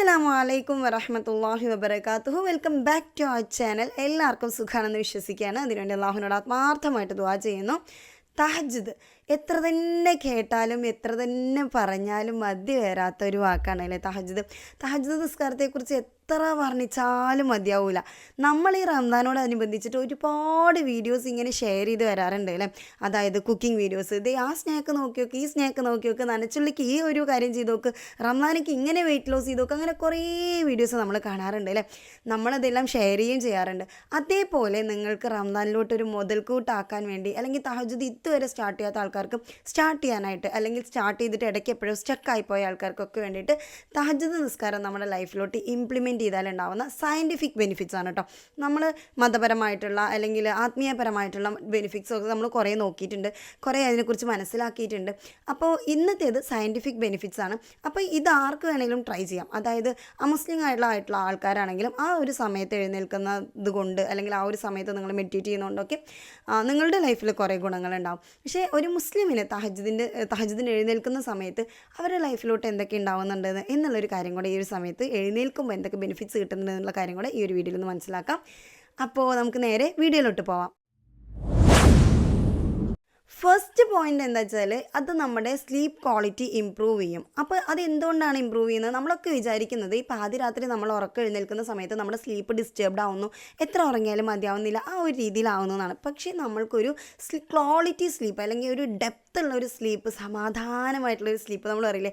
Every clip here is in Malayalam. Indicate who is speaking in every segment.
Speaker 1: അസ്സലാമു വലൈക്കും വരഹമത്തല്ലാഹി വബർക്കാത്തു welcome back to our channel എല്ലാവർക്കും സുഖമാണെന്ന് വിശ്വസിക്കുകയാണ്. അതിനുവേണ്ടി അള്ളാഹുനോട് ആത്മാർത്ഥമായിട്ട് ദുവാ ചെയ്യുന്നു. തഹജ്ജുദ്. എത്ര തന്നെ കേട്ടാലും എത്ര തന്നെ പറഞ്ഞാലും മതി വരാത്ത ഒരു വാക്കാണ് അല്ലേ? തഹജ്ജുദ്. തഹജ്ജുദ് നിസ്കാരത്തെക്കുറിച്ച് എത്ര വർണിച്ചാലും മതിയാവില്ല നമ്മൾ ഈ റംസാനോടനുബന്ധിച്ചിട്ട് ഒരുപാട് വീഡിയോസ് ഇങ്ങനെ ഷെയർ ചെയ്ത് വരാറുണ്ട് അല്ലേ? അതായത് കുക്കിംഗ് വീഡിയോസ് ഇത് ആ സ്നാക്ക് നോക്കി നോക്ക് ഈ സ്നാക്ക് നോക്കി നോക്ക് നനച്ചുള്ളിക്ക് ഈ ഒരു കാര്യം ചെയ്ത് നോക്ക് റംദാനക്ക് ഇങ്ങനെ വെയിറ്റ് ലോസ് ചെയ്ത് നോക്ക് അങ്ങനെ കുറേ വീഡിയോസ് നമ്മൾ കാണാറുണ്ട് അല്ലേ? നമ്മളതെല്ലാം ഷെയർ ചെയ്യുകയും ചെയ്യാറുണ്ട്. അതേപോലെ നിങ്ങൾക്ക് റംദാനിലോട്ട് ഒരു മുതൽക്കൂട്ടാക്കാൻ വേണ്ടി അല്ലെങ്കിൽ തഹജുദ് ഇതുവരെ സ്റ്റാർട്ട് ചെയ്യാത്ത ആൾക്കാർക്ക് സ്റ്റാർട്ട് ചെയ്യാനായിട്ട് അല്ലെങ്കിൽ സ്റ്റാർട്ട് ചെയ്തിട്ട് ഇടയ്ക്ക് എപ്പോഴും സ്റ്റക്കായി പോയ ആൾക്കാർക്കൊക്കെ വേണ്ടിയിട്ട് തഹജത് നിസ്കാരം നമ്മുടെ ലൈഫിലോട്ട് ഇംപ്ലിമെന്റ് ചെയ്താലുണ്ടാവുന്ന സയന്റിഫിക് ബെനിഫിറ്റ്സ് ആണ് കേട്ടോ നമ്മൾ മതപരമായിട്ടുള്ള അല്ലെങ്കിൽ ആത്മീയപരമായിട്ടുള്ള ബെനിഫിറ്റ്സ് ഒക്കെ നമ്മൾ കുറേ നോക്കിയിട്ടുണ്ട്. കുറേ അതിനെക്കുറിച്ച് മനസ്സിലാക്കിയിട്ടുണ്ട്. അപ്പോൾ ഇന്നത്തേത് സയന്റിഫിക് ബെനിഫിറ്റ്സ് ആണ്. അപ്പോൾ ഇത് ആർക്ക് വേണമെങ്കിലും ട്രൈ ചെയ്യാം. അതായത് അമുസ്ലിം ആയിട്ടുള്ള ആയിട്ടുള്ള ആൾക്കാരാണെങ്കിലും ആ ഒരു സമയത്ത് എഴുന്നേൽക്കുന്നത് കൊണ്ട് അല്ലെങ്കിൽ ആ ഒരു സമയത്ത് നിങ്ങൾ മെഡിറ്റേറ്റ് ചെയ്യുന്നതുകൊണ്ടൊക്കെ നിങ്ങളുടെ ലൈഫിൽ കുറേ ഗുണങ്ങളുണ്ടാവും. പക്ഷേ ഒരു മുസ്ലിമിന് തഹജിദിന്റെ തഹജിദിന് എഴുന്നേൽക്കുന്ന സമയത്ത് അവരുടെ ലൈഫിലോട്ട് എന്തൊക്കെ ഉണ്ടാവുന്നുണ്ട് എന്നുള്ളൊരു കാര്യം കൂടെ ഈ ഒരു സമയത്ത് എഴുന്നേൽക്കുമ്പോൾ എന്തൊക്കെ ബെനിഫിറ്റ്സ് കിട്ടുന്നുണ്ട് എന്നുള്ള കാര്യം കൂടെ ഈ ഒരു വീഡിയോയിൽ നിന്ന് മനസ്സിലാക്കാം. അപ്പോൾ നമുക്ക് നേരെ വീഡിയോയിലോട്ട് പോവാം. ഫസ്റ്റ് പോയിന്റ് എന്താ വെച്ചാൽ അത് നമ്മുടെ സ്ലീപ്പ് ക്വാളിറ്റി ഇമ്പ്രൂവ് ചെയ്യും. അപ്പോൾ അത് എന്തുകൊണ്ടാണ് ഇമ്പ്രൂവ് ചെയ്യുന്നത്? നമ്മളൊക്കെ വിചാരിക്കുന്നത് ഈ പാതിരാത്രി നമ്മൾ ഉറക്കം എഴുന്നേൽക്കുന്ന സമയത്ത് നമ്മുടെ സ്ലീപ്പ് ഡിസ്റ്റർബ്ഡ് ആവുന്നു. എത്ര ഉറങ്ങിയാലും മതിയാവുന്നില്ല. ആ ഒരു രീതിയിലാവുന്നു എന്നാണ്. പക്ഷേ നമ്മൾക്കൊരു ക്വാളിറ്റി സ്ലീപ്പ് അല്ലെങ്കിൽ ഒരു ഡെപ്ത് ഉള്ള ഒരു സ്ലീപ്പ് സമാധാനമായിട്ടുള്ള ഒരു സ്ലീപ്പ് നമ്മൾ അറിയില്ലേ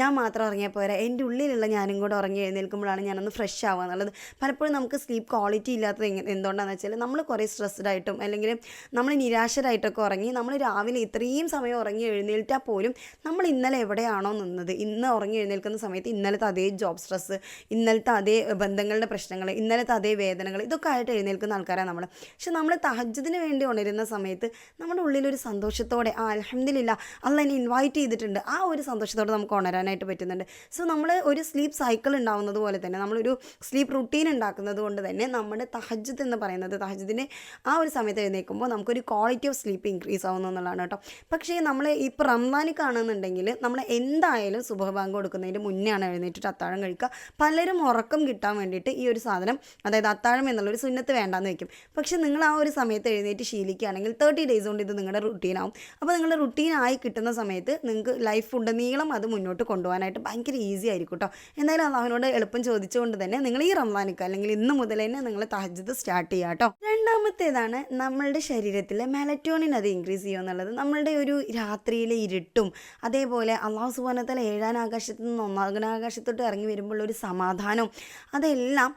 Speaker 1: ഞാൻ മാത്രം ഉറങ്ങിയാൽ പോരാ. എന്റെ ഉള്ളിലുള്ള ഞാനും കൂടെ ഉറങ്ങി എഴുന്നേൽക്കുമ്പോഴാണ് ഞാനൊന്ന് ഫ്രഷ് ആവുക എന്നുള്ളത്. പലപ്പോഴും നമുക്ക് സ്ലീപ്പ് ക്വാളിറ്റി ഇല്ലാത്തത് എങ്ങനെ എന്തുകൊണ്ടാണെന്ന് വെച്ചാൽ നമ്മൾ കുറേ സ്ട്രെസ്ഡ് ആയിട്ടും അല്ലെങ്കിൽ നമ്മൾ നിരാശരായിട്ടൊക്കെ ഉറങ്ങി നമ്മൾ രാവിലെ ഇത്രയും സമയം ഉറങ്ങി എഴുന്നേൽറ്റാൽ പോലും നമ്മൾ ഇന്നലെ എവിടെയാണോ നിന്നത്? ഇന്ന് ഉറങ്ങി എഴുന്നേൽക്കുന്ന സമയത്ത് ഇന്നലത്തെ അതേ ജോബ് സ്ട്രെസ്സ് ഇന്നലത്തെ അതേ ബന്ധങ്ങളുടെ പ്രശ്നങ്ങൾ ഇന്നലത്തെ അതേ വേദനകൾ ഇതൊക്കെ ആയിട്ട് എഴുന്നേൽക്കുന്ന ആൾക്കാരാണ് നമ്മൾ. പക്ഷെ നമ്മൾ തഹജ്ജുദിന് വേണ്ടി ഉണരുന്ന സമയത്ത് നമ്മുടെ ഉള്ളിലൊരു സന്തോഷത്തോടെ ആ അലഹമില്ല അല്ല എന്നെ ഇൻവൈറ്റ് ചെയ്തിട്ടുണ്ട്. ആ ഒരു സന്തോഷത്തോടെ നമുക്ക് ഉണരാനായിട്ട് പറ്റുന്നുണ്ട്. സോ നമ്മൾ ഒരു സ്ലീപ്പ് സൈക്കിൾ ഉണ്ടാവുന്നത് പോലെ തന്നെ നമ്മളൊരു സ്ലീപ്പ് റുട്ടീൻ ഉണ്ടാക്കുന്നത് കൊണ്ട് തന്നെ നമ്മുടെ തഹജ്ജത്ത് എന്ന് പറയുന്നത് തഹജ്ജത്തിന് ആ ഒരു സമയത്ത് എഴുന്നേൽക്കുമ്പോൾ നമുക്കൊരു ക്വാളിറ്റി ഓഫ് സ്ലീപ്പ് ഇൻക്രീസ് ആവുന്നു എന്നുള്ളതാണ് കേട്ടോ. പക്ഷേ നമ്മൾ ഇപ്പോൾ റംസാനിൽ കാണുന്നുണ്ടെങ്കിൽ നമ്മൾ എന്തായാലും സുബഹബാങ്ക് കൊടുക്കുന്നതിന്റെ മുന്നേ ആണ് എഴുന്നേറ്റിട്ട് അത്താഴം കഴിക്കുക. പലരും ഉറക്കം കിട്ടാൻ വേണ്ടിയിട്ട് ഈ ഒരു സാധനം അതായത് അത്താഴം എന്നുള്ളൊരു സുന്നത്ത് വേണ്ടാന്ന് വെക്കും പക്ഷേ നിങ്ങൾ ആ ഒരു സമയത്ത് എഴുന്നേറ്റ് ശീലിക്കുകയാണെങ്കിൽ തേർട്ടി ഡേയ്സ് കൊണ്ട് ഇത് നിങ്ങളുടെ റുട്ടീനാവും അപ്പോൾ നിങ്ങളുടെ റുട്ടീനായി കിട്ടുന്ന സമയത്ത് നിങ്ങൾക്ക് ലൈഫ് ഉടനീളം അത് മുന്നോട്ട് കൊണ്ടുപോകാനായിട്ട് ഭയങ്കര ഈസി ആയിരിക്കും കേട്ടോ. എന്തായാലും അള്ളാഹുവിനോട് എളുപ്പം ചോദിച്ചുകൊണ്ട് തന്നെ നിങ്ങൾ ഈ റംസാനിക്ക് അല്ലെങ്കിൽ ഇന്ന് മുതൽ തന്നെ നിങ്ങൾ തഹജ്ജുദ് സ്റ്റാർട്ട് ചെയ്യുക കേട്ടോ. രണ്ടാമത്തേതാണ് നമ്മളുടെ ശരീരത്തിലെ മെലറ്റോണിൻ അത് ഇൻക്രീസ് ചെയ്യുക എന്നുള്ളത് നമ്മളുടെ ഒരു രാത്രിയിലെ ഇരുട്ടും അതേപോലെ അള്ളാഹു സുബാനത്തല ഏഴാം ആകാശത്തു നിന്ന് ഒന്നാകുന്ന ആകാശത്തോട്ട് ഇറങ്ങി വരുമ്പോൾ ഒരു സമാധാനവും അതെല്ലാം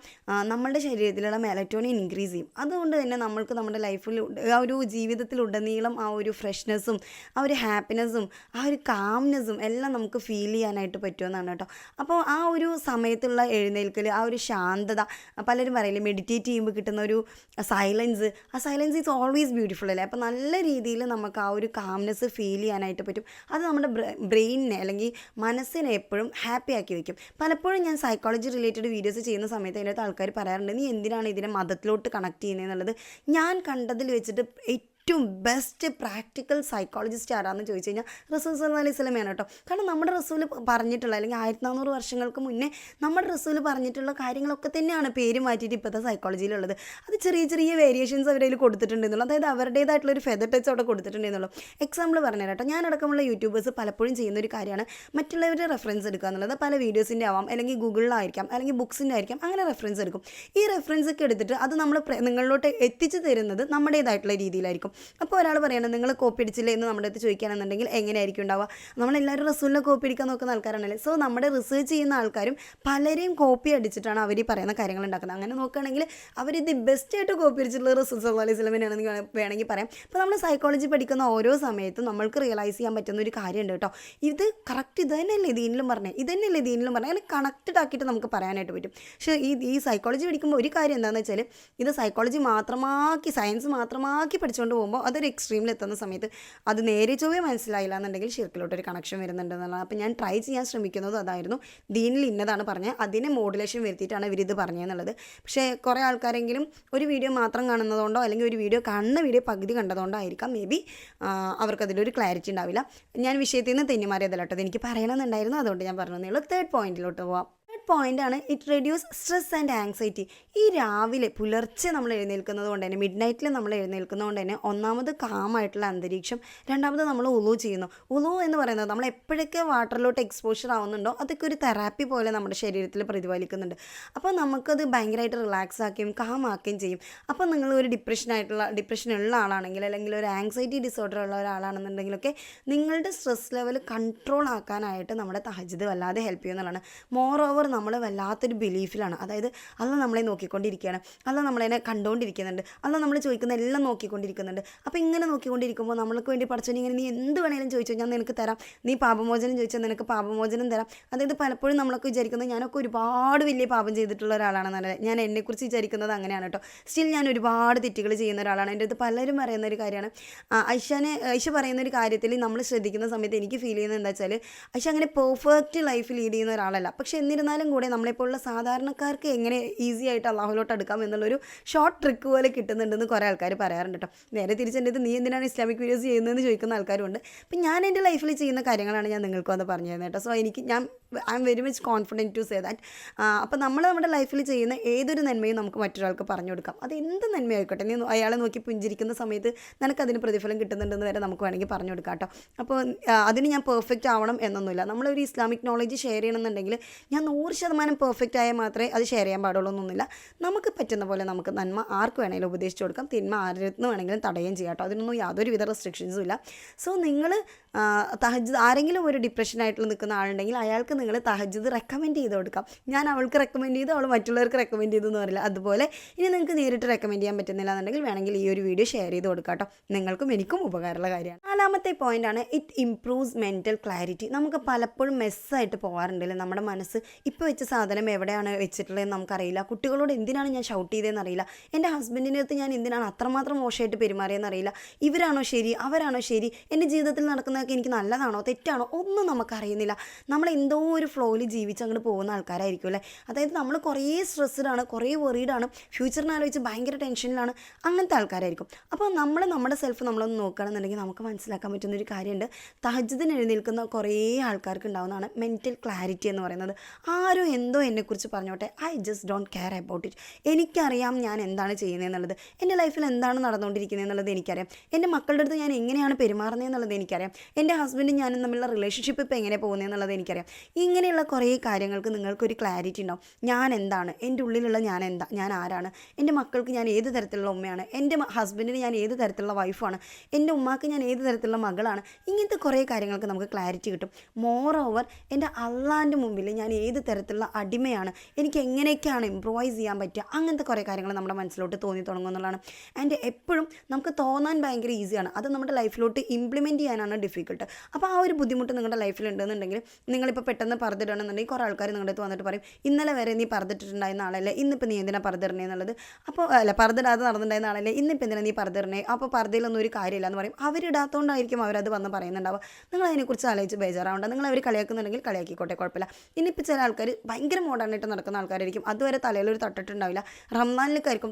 Speaker 1: നമ്മളുടെ ശരീരത്തിലുള്ള മെലറ്റോണിൻ ഇൻക്രീസ് ചെയ്യും. അതുകൊണ്ട് തന്നെ നമ്മൾക്ക് നമ്മുടെ ലൈഫിൽ ആ ഒരു ജീവിതത്തിലുടനീളം ആ ഒരു ഫ്രഷ്നെസ്സും ആ ഒരു ഹാപ്പിനെസ്സും ആ ഒരു കാംനെസ്സും എല്ലാം നമുക്ക് ഫീൽ ചെയ്യാനായിട്ട് പറ്റുമെന്നാണ് കേട്ടോ. അപ്പോൾ ആ ഒരു സമയത്തുള്ള എഴുന്നേൽക്കൽ ആ ഒരു ശാന്തത പലരും പറയില്ലേ മെഡിറ്റേറ്റ് ചെയ്യുമ്പോൾ കിട്ടുന്ന ഒരു സൈലൻസ് ആ സൈലൻസ് ഈസ് ഓൾവേസ് ബ്യൂട്ടിഫുൾ അല്ലേ? അപ്പോൾ നല്ല രീതിയിൽ നമുക്ക് ഒരു കാംനെസ് ഫീൽ ചെയ്യാനായിട്ട് പറ്റും. അത് നമ്മുടെ ബ്രെയിനിനെ അല്ലെങ്കിൽ മനസ്സിനെ എപ്പോഴും ഹാപ്പി ആക്കി വെക്കും. പലപ്പോഴും ഞാൻ സൈക്കോളജി റിലേറ്റഡ് വീഡിയോസ് ചെയ്യുന്ന സമയത്ത് അതിനകത്ത് ആൾക്കാർ പറയാറുണ്ട് നീ എന്തിനാണ് ഇതിനെ മതത്തിലോട്ട് കണക്ട് ചെയ്യുന്നത് എന്നുള്ളത് ഞാൻ കണ്ടതിൽ വെച്ചിട്ട് ഏറ്റവും ബെസ്റ്റ് പ്രാക്ടിക്കൽ സൈക്കോളജിസ്റ്റ് ആരാന്ന് ചോദിച്ചു കഴിഞ്ഞാൽ റസൂൽ സല്ല അലൈഹി സ്വലമയാണ് കേട്ടോ. കാരണം നമ്മുടെ റസൂൽ പറഞ്ഞിട്ടുള്ള അല്ലെങ്കിൽ ആയിരത്തി നാനൂറ് വർഷങ്ങൾക്ക് മുന്നേ നമ്മുടെ റസൂൽ പറഞ്ഞിട്ടുള്ള കാര്യങ്ങളൊക്കെ തന്നെയാണ് പേര് മാറ്റിയിട്ട് ഇപ്പോഴത്തെ സൈക്കോളജിയിലുള്ളത് അത് ചെറിയ ചെറിയ വേരിയേഷൻസ് അവരതിൽ കൊടുത്തിട്ടുണ്ടെന്നുള്ളൂ. അതായത് അവരുടേതായിട്ടുള്ള ഒരു ഫെദർ ടച്ച് അവിടെ കൊടുത്തിട്ടുണ്ടെന്നുള്ളൂ. എക്സാമ്പിൾ പറഞ്ഞു കേട്ടോ. ഞാനടക്കമുള്ള യൂട്യൂബേഴ്സ് പലപ്പോഴും ചെയ്യുന്ന ഒരു കാര്യമാണ് മറ്റുള്ളവരുടെ റെഫറൻസ് എടുക്കുക എന്നുള്ളത്. പല വീഡിയോസിന്റെ ആവാം അല്ലെങ്കിൽ ഗൂഗിളിലായിരിക്കാം അല്ലെങ്കിൽ ബുക്സിന്റെ ആയിരിക്കാം അങ്ങനെ റെഫറൻസ് എടുക്കും. ഈ റെഫറൻസ് ഒക്കെ എടുത്തിട്ട് അത് നമ്മൾ നിങ്ങളിലോട്ട് എത്തിച്ചു തരുന്നത് നമ്മുടേതായിട്ടുള്ള രീതിയിലായിരിക്കും. അപ്പോൾ ഒരാൾ പറയണം നിങ്ങൾ കോപ്പി അടിച്ചില്ലേ? എന്ന് നമ്മുടെ അടുത്ത് ചോദിക്കുകയാണെന്നുണ്ടെങ്കിൽ എങ്ങനെയായിരിക്കും ഉണ്ടാവുക? നമ്മളെല്ലാവരും റസൂലിനെ കോപ്പി അടിക്കാൻ നോക്കുന്ന ആൾക്കാരാണല്ലേ? സോ നമ്മുടെ റിസർച്ച് ചെയ്യുന്ന ആൾക്കാരും പലരെയും കോപ്പി അടിച്ചിട്ടാണ് അവർ ഈ പറയുന്ന കാര്യങ്ങൾ ഉണ്ടാക്കുന്നത്. അങ്ങനെ നോക്കുകയാണെങ്കിൽ അവർ ഇത് ബെസ്റ്റ് ആയിട്ട് കോപ്പി അടിച്ചിട്ടുള്ള റസൂൽ സല്ലാ അലൈഹി സ്വലമിനാണെന്ന് വേണ- വേണമെങ്കിൽ പറയാം. അപ്പോൾ നമ്മൾ സൈക്കോളജി പഠിക്കുന്ന ഓരോ സമയത്തും നമ്മൾക്ക് റിയലൈസ് ചെയ്യാൻ പറ്റുന്ന ഒരു കാര്യമുണ്ട് കേട്ടോ. ഇത് കറക്റ്റ് ഇത് തന്നെയല്ലേ ദീനിലും പറഞ്ഞത് ഇത് തന്നെയല്ലേ ദീനിലും പറഞ്ഞത് അങ്ങനെ കണക്റ്റഡ് ആക്കിയിട്ട് നമുക്ക് പറയാനായിട്ട് പറ്റും. പക്ഷേ ഈ ഈ സൈക്കോളജി പഠിക്കുമ്പോൾ ഒരു കാര്യം എന്താണെന്ന് വെച്ചാൽ ഇത് സൈക്കോളജി മാത്രമാക്കി സയൻസ് മാത്രമാക്കി പഠിച്ചുകൊണ്ട് പോകുമ്പോൾ അതൊരു എക്സ്ട്രീമിൽ എത്തുന്ന സമയത്ത് അത് നേരെ ചൊവ്വേ മനസ്സിലായില്ല എന്നുണ്ടെങ്കിൽ ഷിർക്കിലോട്ടൊരു കണക്ഷൻ വരുന്നുണ്ടെന്നുള്ളതാണ് അപ്പോൾ ഞാൻ ട്രൈ ചെയ്യാൻ ശ്രമിക്കുന്നത് അതായിരുന്നു. ദീനിൽ ഇന്നതാണ് പറഞ്ഞത്. അതിനെ മോഡുലേഷൻ വരുത്തിയിട്ടാണ് ഇവരിത് പറഞ്ഞതെന്നുള്ളത് പക്ഷേ കുറേ ആൾക്കാരെങ്കിലും ഒരു വീഡിയോ മാത്രം കാണുന്നതുകൊണ്ടോ അല്ലെങ്കിൽ ഒരു വീഡിയോ കാണുന്ന വീഡിയോ പകുതി കണ്ടതുകൊണ്ടായിരിക്കാം മേ ബി അവർക്കതിലൊരു ക്ലാരിറ്റി ഉണ്ടാവില്ല. ഞാൻ വിഷയത്തിൽ നിന്ന് തെന്നിമാറിയതല്ല കേട്ടോ. എനിക്ക് പറയണമെന്നുണ്ടായിരുന്നു. അതുകൊണ്ട് ഞാൻ പറഞ്ഞു തേർഡ് പോയിന്റിലോട്ട് പോവാം. തേർഡ് പോയിന്റ് ആണ് it reduce stress and anxiety ഈ രാവിലെ പുലർച്ചെ നമ്മൾ എഴുന്നേൽക്കുന്നത് കൊണ്ട് തന്നെ മിഡ് നൈറ്റിൽ നമ്മൾ എഴുന്നേൽക്കുന്നത് കൊണ്ട് തന്നെ ഒന്നാമത് കാമായിട്ടുള്ള അന്തരീക്ഷം രണ്ടാമത് നമ്മൾ ഉളു ചെയ്യുന്നു. ഉളു എന്ന് പറയുന്നത് നമ്മൾ എപ്പോഴൊക്കെ വാട്ടറിലോട്ട് എക്സ്പോഷർ ആവുന്നുണ്ടോ അതൊക്കെ ഒരു തെറാപ്പി പോലെ നമ്മുടെ ശരീരത്തിൽ പ്രതിഫലിക്കുന്നുണ്ട്. അപ്പോൾ നമുക്കത് ഭയങ്കരമായിട്ട് റിലാക്സ് ആക്കുകയും കാമാക്കുകയും ചെയ്യും. അപ്പോൾ നിങ്ങൾ ഒരു ഡിപ്രഷനായിട്ടുള്ള ഡിപ്രഷനുള്ള ആളാണെങ്കിൽ അല്ലെങ്കിൽ ഒരു ആങ്സൈറ്റി ഡിസോർഡർ ഉള്ള ഒരാളാണെന്നുണ്ടെങ്കിലൊക്കെ നിങ്ങളുടെ സ്ട്രെസ് ലെവൽ കൺട്രോൾ ആക്കാനായിട്ട് നമ്മുടെ തഹജിദ് വല്ലാതെ ഹെൽപ്പ് ചെയ്യുന്നതാണ് മോർ ഓവർ നമ്മൾ വല്ലാത്തൊരു ബിലീഫിലാണ് അതായത് അല്ല നമ്മളെ നോക്കിക്കൊണ്ടിരിക്കുകയാണ് അല്ല നമ്മളതിനെ കണ്ടുകൊണ്ടിരിക്കുന്നുണ്ട് അല്ല നമ്മൾ ചോദിക്കുന്ന എല്ലാം നോക്കിക്കൊണ്ടിരിക്കുന്നുണ്ട്. അപ്പോൾ ഇങ്ങനെ നോക്കിക്കൊണ്ടിരിക്കുമ്പോൾ നമ്മൾക്ക് വേണ്ടി പഠിച്ചു ഇങ്ങനെ നീ എന്ത് വേണേലും ചോദിച്ചോ ഞാൻ നിനക്ക് തരാം. നീ പാപമോചനം ചോദിച്ചാൽ നിനക്ക് പാപമോചനം തരാം. അതായത് പലപ്പോഴും നമ്മളൊക്കെ വിചാരിക്കുന്നത് ഞാനൊക്കെ ഒരുപാട് വലിയ പാപം ചെയ്തിട്ടുള്ള ഒരാളാണെന്നല്ല ഞാൻ എന്നെക്കുറിച്ച് വിചാരിക്കുന്നത് അങ്ങനെയാണ് കേട്ടോ സ്റ്റിൽ ഞാൻ ഒരുപാട് തെറ്റുകൾ ചെയ്യുന്ന ഒരാളാണ്. എന്റെ അടുത്ത് പലരും പറയുന്ന ഒരു കാര്യമാണ്. ഐഷാനെ ഐഷ പറയുന്ന ഒരു കാര്യത്തിൽ നമ്മൾ ശ്രദ്ധിക്കുന്ന സമയത്ത് എനിക്ക് ഫീൽ ചെയ്യുന്നത് എന്താ വെച്ചാൽ ഐഷ അങ്ങനെ പെർഫെക്റ്റ് ലൈഫ് ലീഡ് ചെയ്യുന്ന ഒരാളല്ല. പക്ഷെ എന്നിരുന്നാലും കൂടെ നമ്മളെപ്പോലുള്ള സാധാരണക്കാർക്ക് എങ്ങനെ ഈസി ആയിട്ട് അള്ളാഹുലോട്ട് എടുക്കാം എന്നുള്ളൊരു ഷോർട്ട് ട്രിക്ക് പോലെ കിട്ടുന്നുണ്ടെന്ന് കുറേ ആൾക്കാർ പറയാറുണ്ട് കേട്ടോ നേരെ തിരിച്ചെന്റെ നീ എന്തിനാണ് ഇസ്ലാമിക് വീഡിയോസ് ചെയ്യുന്നതെന്ന് ചോദിക്കുന്ന ആൾക്കാരുണ്ട് അപ്പം ഞാൻ എന്റെ ലൈഫിൽ ചെയ്യുന്ന കാര്യങ്ങളാണ് ഞാൻ നിങ്ങൾക്കും അത് പറഞ്ഞു തരുന്നത് കേട്ടോ സോ എനിക്ക് ഞാൻ I'm very much confident to say that അപ്പോൾ നമ്മൾ നമ്മുടെ ലൈഫിൽ ചെയ്യുന്ന ഏതൊരു നന്മയും നമുക്ക് മറ്റൊരാൾക്ക് പറഞ്ഞു കൊടുക്കാം. അത് എന്ത് നന്മയായിക്കോട്ടെ? നീ അയാളെ നോക്കി പുഞ്ചിരിക്കുന്ന സമയത്ത് നിനക്ക് അതിന് പ്രതിഫലം കിട്ടുന്നുണ്ടെന്ന് വരെ നമുക്ക് വേണമെങ്കിൽ പറഞ്ഞു കൊടുക്കാം കേട്ടോ. അപ്പോൾ അതിന് ഞാൻ പെർഫെക്റ്റ് ആവണം എന്നൊന്നുമില്ല. നമ്മളൊരു ഇസ്ലാമിക് നോളജ് ഷെയർ ചെയ്യണമെന്നുണ്ടെങ്കിൽ ഞാൻ നൂറ് ശതമാനം പെർഫെക്റ്റ് ആയാൽ മാത്രമേ അത് ഷെയർ ചെയ്യാൻ പാടുള്ളൂ എന്നൊന്നുമില്ല. നമുക്ക് പറ്റുന്ന പോലെ നമുക്ക് നന്മ ആർക്ക് വേണമെങ്കിലും ഉപദേശിച്ചു കൊടുക്കാം. തിന്മ ആരുടെ വേണമെങ്കിലും തടയുകയും ചെയ്യാം കേട്ടോ. അതിനൊന്നും യാതൊരുവിധ റെസ്ട്രിക്ഷൻസും ഇല്ല. സോ നിങ്ങൾ തഹജ് ആരെങ്കിലും ഒരു ഡിപ്രഷനായിട്ട് നിൽക്കുന്ന ആളുണ്ടെങ്കിൽ അയാൾക്ക് നിങ്ങൾ തഹജിദ് റെക്കമെൻഡ് ചെയ്ത് കൊടുക്കാം. ഞാൻ അവൾക്ക് റെക്കമെൻഡ് ചെയ്ത് അവൾ മറ്റുള്ളവർക്ക് റെക്കമെൻഡ് ചെയ്തെന്ന് പറയില്ല അതുപോലെ ഇനി നിങ്ങൾക്ക് നേരിട്ട് റെക്കമെൻഡ് ചെയ്യാൻ പറ്റുന്നില്ല എന്നുണ്ടെങ്കിൽ വേണമെങ്കിൽ ഈ ഒരു വീഡിയോ ഷെയർ ചെയ്ത് കൊടുക്കാം കേട്ടോ. നിങ്ങൾക്കും എനിക്കും ഉപകാരമുള്ള കാര്യമാണ്. നാലാമത്തെ പോയിന്റ് ആണ് ഇറ്റ് ഇംപ്രൂവ്സ് മെന്റൽ ക്ലാരിറ്റി നമുക്ക് പലപ്പോഴും മെസ്സായിട്ട് പോകാറുണ്ടല്ലേ? നമ്മുടെ മനസ്സ് ഇപ്പോൾ വെച്ച സാധനം എവിടെയാണ് വെച്ചിട്ടുള്ളതെന്ന് നമുക്കറിയില്ല. കുട്ടികളോട് എന്തിനാണ് ഞാൻ ഷൗട്ട് ചെയ്തതെന്ന് അറിയില്ല. എന്റെ ഹസ്ബൻഡിന്റെ അടുത്ത് ഞാൻ എന്തിനാണ് അത്രമാത്രം മോശമായിട്ട് പെരുമാറിയെന്ന് അറിയില്ല. ഇവരാണോ ശരി? അവരാണോ ശരി? എന്റെ ജീവിതത്തിൽ നടക്കുന്നതൊക്കെ എനിക്ക് നല്ലതാണോ? തെറ്റാണോ? ഒന്നും നമുക്കറിയുന്നില്ല. നമ്മൾ എന്തോ ഒരു ഫ്ലോയിൽ ജീവിച്ച് അങ്ങോട്ട് പോകുന്ന ആൾക്കാരായിരിക്കും അല്ലേ? അതായത് നമ്മൾ കുറേ സ്ട്രെസ്ഡാണ് കുറേ വെറീഡാണ് ഫ്യൂച്ചറിനെ ആലോചിച്ച് ഭയങ്കര ടെൻഷനിലാണ് അങ്ങനത്തെ ആൾക്കാരായിരിക്കും. അപ്പോൾ നമ്മൾ നമ്മുടെ സെൽഫ് നമ്മളൊന്ന് നോക്കുകയാണെന്നുണ്ടെങ്കിൽ നമുക്ക് മനസ്സിലാക്കാൻ പറ്റുന്ന ഒരു കാര്യമുണ്ട്. തഹജ്ജിദ് എഴുന്നേൽക്കുന്ന കുറേ ആൾക്കാർക്ക് ഉണ്ടാവുന്നതാണ് മെന്റൽ ക്ലാരിറ്റി എന്ന് പറയുന്നത്. ആരോ എന്തോ എന്നെക്കുറിച്ച് പറഞ്ഞോട്ടെ I just don't care about it എനിക്കറിയാം ഞാൻ എന്താണ് ചെയ്യുന്നത് എന്നുള്ളത് എന്റെ ലൈഫിൽ എന്താണ് നടന്നുകൊണ്ടിരിക്കുന്നത് എന്നുള്ളത് എനിക്കറിയാം. എന്റെ മക്കളുടെ അടുത്ത് ഞാൻ എങ്ങനെയാണ് പെരുമാറുന്നത് എന്നുള്ളത് എനിക്കറിയാം. എന്റെ ഹസ്ബൻഡും ഞാനും തമ്മിലുള്ള റിലേഷൻഷിപ്പ് ഇപ്പോൾ എങ്ങനെ പോകുന്നത് എന്നുള്ളത് എനിക്കറിയാം. ഇങ്ങനെയുള്ള കുറേ കാര്യങ്ങൾക്ക് നിങ്ങൾക്കൊരു ക്ലാരിറ്റി ഉണ്ടാവും. ഞാൻ എന്താണ്? എന്റെ ഉള്ളിലുള്ള ഞാൻ എന്താ? ഞാൻ ആരാണ്? എന്റെ മക്കൾക്ക് ഞാൻ ഏത് തരത്തിലുള്ള ഉമ്മയാണ്? എന്റെ ഹസ്ബൻഡിന് ഞാൻ ഏത് തരത്തിലുള്ള വൈഫാണ് എന്റെ ഉമ്മാക്ക് ഞാൻ ഏത് തരത്തിലുള്ള മകളാണ്? ഇങ്ങനത്തെ കുറേ കാര്യങ്ങൾക്ക് നമുക്ക് ക്ലാരിറ്റി കിട്ടും. മോർ ഓവർ എന്റെ അള്ളാന്റെ മുമ്പിൽ ഞാൻ ഏത് തരത്തിലുള്ള അടിമയാണ്? എനിക്ക് എങ്ങനെയൊക്കെയാണ് ഇമ്പ്രൂവൈസ് ചെയ്യാൻ പറ്റുക? അങ്ങനത്തെ കുറേ കാര്യങ്ങൾ നമ്മുടെ മനസ്സിലോട്ട് തോന്നി തുടങ്ങും എന്നുള്ളതാണ്. ആൻഡ് എപ്പോഴും നമുക്ക് തോന്നാൻ ഭയങ്കര ഈസിയാണ് അത് നമ്മുടെ ലൈഫിലോട്ട് ഇംപ്ലിമെന്റ് ചെയ്യാനാണ് ഡിഫിക്കൽട്ട് അപ്പോൾ ആ ഒരു ബുദ്ധിമുട്ട് നിങ്ങളുടെ ലൈഫിൽ ഉണ്ടെന്നുണ്ടെങ്കിൽ നിങ്ങളിപ്പോൾ പെട്ടെന്ന് പറഞ്ഞിടണമെന്നുണ്ടെങ്കിൽ കുറേ ആൾക്കാർ നിങ്ങളുടെ അടുത്ത് വന്നിട്ട് പറയും ഇന്നലെ വരെ നീ പറഞ്ഞിട്ടുണ്ടായിരുന്ന ആളല്ലേ ഇന്നിപ്പോൾ നീ എന്തിനാ പറഞ്ഞിടണേ എന്നുള്ളത്? അപ്പോൾ അല്ല പറഞ്ഞിടാതെ നടന്നിട്ടുണ്ടായിരുന്ന ആളല്ലേ ഇന്നിപ്പോൾ എന്തിനാ നീ പറഞ്ഞിടണേ അപ്പോൾ പറഞ്ഞതിലൊന്നും ഒരു കാര്യമില്ല എന്ന് പറയും. അവരിടാത്തതുകൊണ്ടായിരിക്കും അവരത് വന്ന് പറയുന്നുണ്ടാവുക. നിങ്ങൾ അതിനെക്കുറിച്ച് ആലോചിച്ച് ബേജാറാവണ്ട. നിങ്ങൾ അവർ കളിയാക്കുന്നുണ്ടെങ്കിൽ കളിയാക്കിക്കോട്ടെ കുഴപ്പമില്ല. ഇനിയിപ്പോൾ ചില ആൾക്കാർ ഭയങ്കര മോഡേണായിട്ട് നടക്കുന്ന ആൾക്കാരായിരിക്കും. അതുവരെ തലയിൽ തലയിലൊരു തട്ടിട്ടുണ്ടാവില്ല.